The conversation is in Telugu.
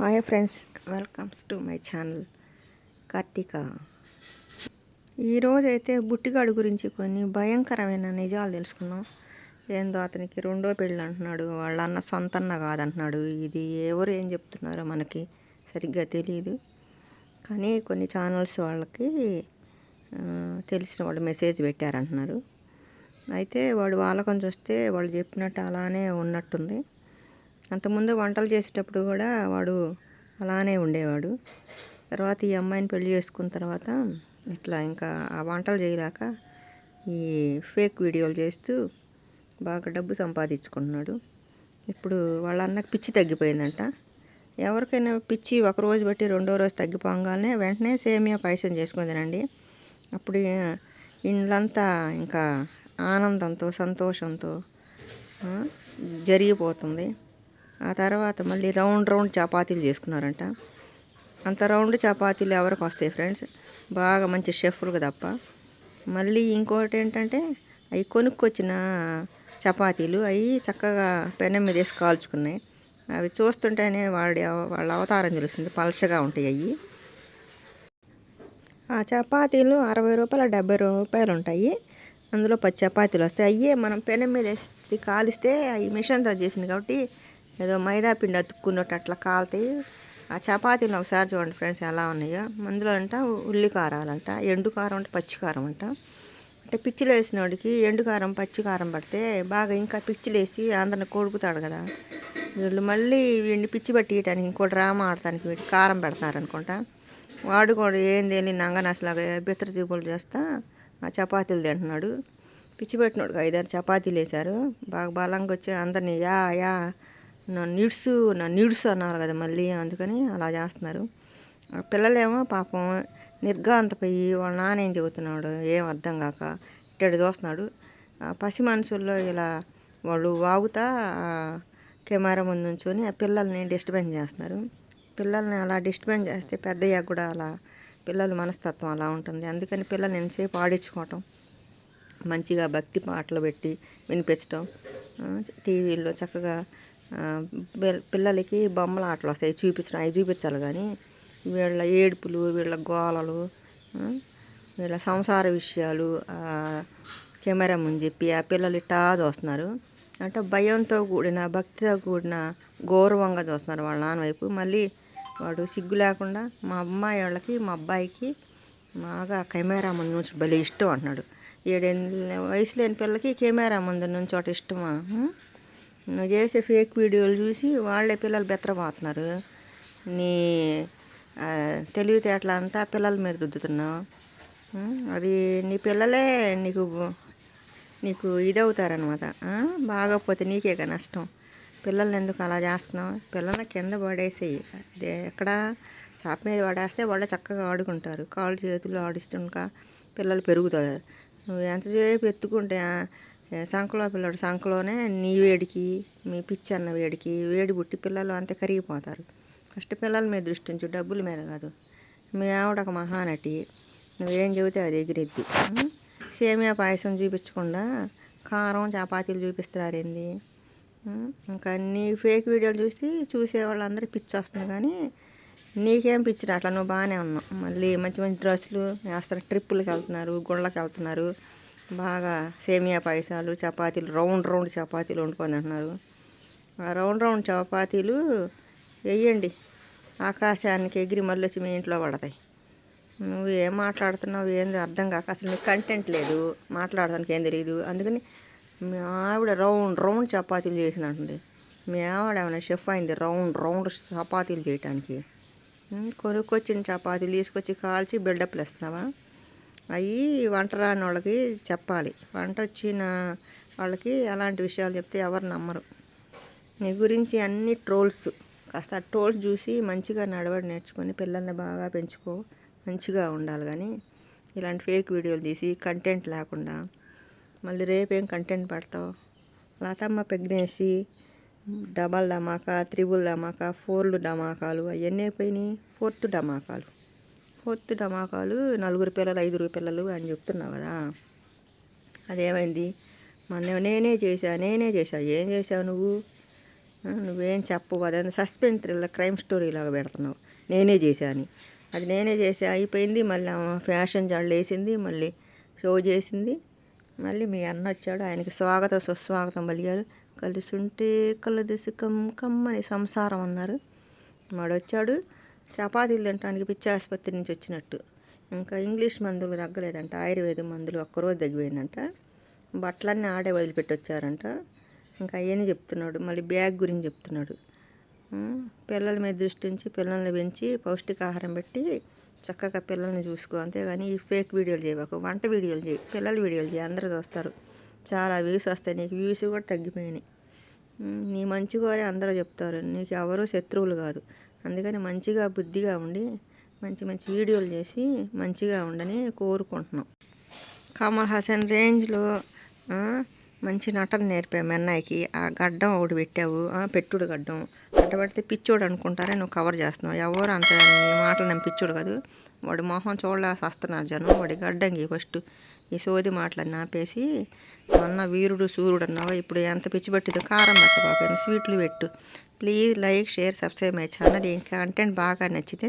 Hi friends welcomes to my channel Karthika ఈరోజైతే బుట్టిగాడు గురించి కొన్ని భయంకరమైన నిజాలు తెలుసుకున్నాం ఏందో అతనికి రెండో పెళ్ళి అంటున్నాడు వాళ్ళ అన్న సొంత అన్న కాదంటున్నాడు. ఇది ఎవరు ఏం చెప్తున్నారో మనకి సరిగ్గా తెలియదు కానీ కొన్ని ఛానల్స్ వాళ్ళకి తెలిసిన వాళ్ళు మెసేజ్ పెట్టారంటున్నారు. అయితే వాడు వాళ్ళకం చూస్తే వాళ్ళు చెప్పినట్టు అలానే ఉన్నట్టుంది. అంతకుముందు వంటలు చేసేటప్పుడు కూడా వాడు అలానే ఉండేవాడు. తర్వాత ఈ అమ్మాయిని పెళ్ళి చేసుకున్న తర్వాత ఇట్లా ఇంకా ఆ వంటలు చేయలేక ఈ ఫేక్ వీడియోలు చేస్తూ బాగా డబ్బు సంపాదించుకుంటున్నాడు. ఇప్పుడు వాళ్ళ అన్నకు పిచ్చి తగ్గిపోయిందంట. ఎవరికైనా పిచ్చి ఒక రోజు బట్టి రెండో రోజు తగ్గిపోగానే వెంటనే సేమియా పాయసం చేసుకుని తినండి. అప్పుడు ఇండ్లంతా ఇంకా ఆనందంతో సంతోషంతో జరిగిపోతుంది. ఆ తర్వాత మళ్ళీ రౌండ్ రౌండ్ చపాతీలు చేసుకున్నారంట. అంత రౌండ్ చపాతీలు ఎవరికి వస్తాయి ఫ్రెండ్స్? బాగా మంచి షెఫ్లకు తప్ప. మళ్ళీ ఇంకోటి ఏంటంటే అవి కొనుక్కొచ్చిన చపాతీలు అవి చక్కగా పెనం మీద వేసి కాల్చుకున్నాయి. అవి చూస్తుంటేనే వాడి వాళ్ళ అవతారం తెలుస్తుంది. పలచగా ఉంటాయి అవి. ఆ చపాతీలు అరవై రూపాయలు డెబ్బై రూపాయలు ఉంటాయి. అందులో పది చపాతీలు వస్తాయి. అయ్యే మనం పెనం మీద వేసి కాలిస్తే అవి మిషన్తో చేసింది కాబట్టి ఏదో మైదా పిండి అతుక్కున్నట్టు అట్లా కాలుతాయి ఆ చపాతీలు ఒకసారి చూడండి ఫ్రెండ్స్ ఎలా ఉన్నాయో. అందులో అంట ఉల్లి కారాలంట ఎండు కారం అంటే పచ్చి కారం అంట. అంటే పిచ్చిలు వేసినోడికి ఎండు కారం పచ్చి కారం పడితే బాగా ఇంకా పిచ్చిలు వేసి అందరిని కొడుకుతాడు కదా. వీళ్ళు మళ్ళీ వీడిని పిచ్చి పట్టియటానికి ఇంకో డ్రామా ఆడటానికి వీడికి కారం పెడతారు అనుకుంటా వాడు కూడా ఏం తెలియని అసలు బిత్తర చూపులు చేస్తా ఆ చపాతీలు తింటున్నాడు. పిచ్చి పెట్టినాడు ఐదారు చపాతీలు వేశారు. బాగా బలంగా వచ్చి అందరినీ యా యా నా నీడ్స్ నా నీడ్స్ అన్నారు కదా మళ్ళీ అందుకని అలా చేస్తున్నారు. పిల్లలేమో పాపం నిర్గాంతపోయి వాళ్ళ నాన్న ఏం చెబుతున్నాడు ఏం అర్థం కాక ఇట్టడు చూస్తున్నాడు. పసి మనుషుల్లో ఇలా వాళ్ళు వాగుతా కెమెరా ముందు నుంచొని ఆ పిల్లల్ని డిస్టర్బెన్స్ చేస్తున్నారు. పిల్లల్ని అలా డిస్టర్బెన్స్ చేస్తే పెద్దయ్యాక కూడా అలా పిల్లల మనస్తత్వం అలా ఉంటుంది. అందుకని పిల్లల్ని ఎంతసేపు ఆడించుకోవటం మంచిగా భక్తి పాటలు పెట్టి వినిపించటం టీవీలో టీవీల్లో చక్కగా పిల్లలకి బొమ్మల ఆటలు వస్తాయి. చూపించడం అవి చూపించాలి కానీ వీళ్ళ ఏడుపులు వీళ్ళ గోలలు వీళ్ళ సంసార విషయాలు కెమెరా ముందు చెప్పి ఆ పిల్లలు ఇట్టా చూస్తున్నారు. అంటే భయంతో కూడిన భక్తితో కూడిన గౌరవంగా చూస్తున్నారు వాళ్ళ నాన్న వైపు. మళ్ళీ వాడు సిగ్గు లేకుండా మా అమ్మాయి వాళ్ళకి మా అబ్బాయికి బాగా కెమెరా ముందు నుంచి భలే ఇష్టం అంటున్నాడు. ఏడెనిమిది వయసు లేని పిల్లకి కెమెరా ముందు నుంచి ఒకటి ఇష్టమా? చేసే ఫేక్ వీడియోలు చూసి వాళ్ళే పిల్లలు బెత్తరపోతున్నారు నీ తెలివితేటలు అంతా పిల్లల మీద రుద్దుతున్నావు. అది నీ పిల్లలే నీకు నీకు ఇదవుతారనమాట బాగోకపోతే నీకేగా నష్టం. పిల్లల్ని ఎందుకు అలా చేస్తున్నావు? పిల్లల్ని కింద పడేసేయి. అదే ఎక్కడ చాప మీద పడేస్తే వాళ్ళు చక్కగా ఆడుకుంటారు. కాళ్ళు చేతులు ఆడిస్తుండక పిల్లలు పెరుగుతారు. నువ్వు ఎంతసేపు ఎత్తుకుంటే సంకలో పిల్లడు సంకలోనే నీ వేడికి మీ పిచ్చి అన్న వేడికి వేడి పుట్టి పిల్లలు అంతే కరిగిపోతారు. ఫస్ట్ పిల్లల మీద దృష్టి ఉంచు డబ్బుల మీద కాదు. మీ ఆవిడ ఒక మహానటి నువ్వేం చెబితే అది ఎగిరిద్ది. సేమియా పాయసం చూపించకుండా కారం చపాతీలు చూపిస్తారేంది ఇంకా నీ ఫేక్ వీడియోలు చూసి చూసే వాళ్ళందరూ పిచ్చి వస్తుంది కానీ నీకేం పిచ్చిరా అట్లా నువ్వు బాగానే ఉన్నావు. మళ్ళీ మంచి మంచి డ్రెస్సులు వేస్తారు ట్రిప్పులకి వెళ్తున్నారు గుళ్ళకి వెళ్తున్నారు. బాగా సేమియా పాయసాలు చపాతీలు రౌండ్ రౌండ్ చపాతీలు వండుకొని అంటున్నారు ఆ రౌండ్ రౌండ్ చపాతీలు వేయండి. ఆకాశానికి ఎగిరి మళ్ళీ వచ్చి మీ ఇంట్లో పడతాయి. నువ్వు ఏం మాట్లాడుతున్నావు ఏంది అర్థం కాక అసలు నీకు కంటెంట్ లేదు. మాట్లాడడానికి ఏం తెలియదు అందుకని మీ ఆవిడ రౌండ్ రౌండ్ చపాతీలు చేసింది అంటుంది మీ ఆవిడ ఏమైనా షెఫ్ అయింది రౌండ్ రౌండ్ చపాతీలు చేయటానికి? కొనుక్కొచ్చిన చపాతీలు తీసుకొచ్చి కాల్చి బిల్డప్లు ఇస్తున్నావా అవి వంట రాని వాళ్ళకి చెప్పాలి. వంట వచ్చిన వాళ్ళకి అలాంటి విషయాలు చెప్తే ఎవరు నమ్మరు. నీ గురించి అన్ని ట్రోల్స్ కాస్త ఆ ట్రోల్స్ చూసి మంచిగా నడవడి నేర్చుకొని పిల్లల్ని బాగా పెంచుకో మంచిగా ఉండాలి కానీ ఇలాంటి ఫేక్ వీడియోలు తీసి కంటెంట్ లేకుండా మళ్ళీ రేపేం కంటెంట్ పెడతావు? లతమ్మ ప్రెగ్నెన్సీ డబల్ ధమాకా త్రిబుల్ ధమాకా ఫోర్లు ధమాకాలు అవన్నీ అయిపోయినాయి. ఫోర్త్ ధమాకాలు. పొత్తు ధమాకాలు నలుగురు పిల్లలు ఐదుగురు పిల్లలు అని చెప్తున్నావు కదా. అదేమైంది? మొన్న నేనే చేశా నేనే చేశా. ఏం చేసావు నువ్వు? నువ్వేం చెప్పవు. అదే సస్పెన్స్ థ్రిల్లర్ క్రైమ్ స్టోరీ లాగా పెడుతున్నావు. నేనే చేశా అని. అది నేనే చేసా అయిపోయింది. మళ్ళీ ఫ్యాషన్ జడలు వేసింది. మళ్ళీ షో చేసింది. మళ్ళీ మీ అన్న వచ్చాడు. ఆయనకి స్వాగతం సుస్వాగతం పలికారు. కలిసుంటే కలదసి కమ్ కమ్మని సంసారం అన్నారు. వాడు వచ్చాడు. చపాతీలు తినడానికి పిచ్చి ఆసుపత్రి నుంచి వచ్చినట్టు. ఇంకా ఇంగ్లీష్ మందులు తగ్గలేదంట ఆయుర్వేద మందులు ఒక్కరోజు తగ్గిపోయిందంట. బట్టలన్నీ ఆడే వదిలిపెట్టి వచ్చారంట ఇంకా అవన్నీ చెప్తున్నాడు మళ్ళీ బ్యాగ్ గురించి చెప్తున్నాడు. పిల్లల మీద దృష్టి ఉంచి పిల్లల్ని పెంచి పౌష్టికాహారం పెట్టి చక్కగా పిల్లల్ని చూసుకో. అంతేగాని ఈ ఫేక్ వీడియోలు చేయబాకు వంట వీడియోలు చేయి పిల్లల వీడియోలు చేయి అందరూ చూస్తారు. చాలా వ్యూస్ వస్తాయి నీకు వ్యూస్ కూడా తగ్గిపోయినాయి. నీ మంచి కోరే అందరూ చెప్తారు నీకు ఎవరు శత్రువులు కాదు. అందుకని మంచిగా బుద్ధిగా ఉండి మంచి మంచి వీడియోలు చేసి మంచిగా ఉండని కోరుకుంటున్నాం. కమల్ హాసన్ రేంజ్లో మంచి నటన నేర్పాము అన్నయ్యకి. ఆ గడ్డం ఒకటి పెట్టావు. ఆ, పెట్టుడు గడ్డం. గడ్డ పెడితే పిచ్చోడు అనుకుంటారే? నువ్వు కవర్ చేస్తున్నావు. ఎవరు అంత నీ మాటలు నేను పిచ్చోడు కాదు. వాడి మొహం చూడలేసి వస్తున్నారు జనం. వాడి గడ్డంకి ఫస్ట్ ఈ సోది మాటలన్నీ ఆపేసి మొన్న వీరుడు సూర్యుడు అన్నావు? ఇప్పుడు ఎంత పిచ్చి పెట్టిదో కారం పెట్టబాక స్వీట్లు పెట్టు. Please like share subscribe my channel ఇంకా కంటెంట్ బాగా నచ్చితే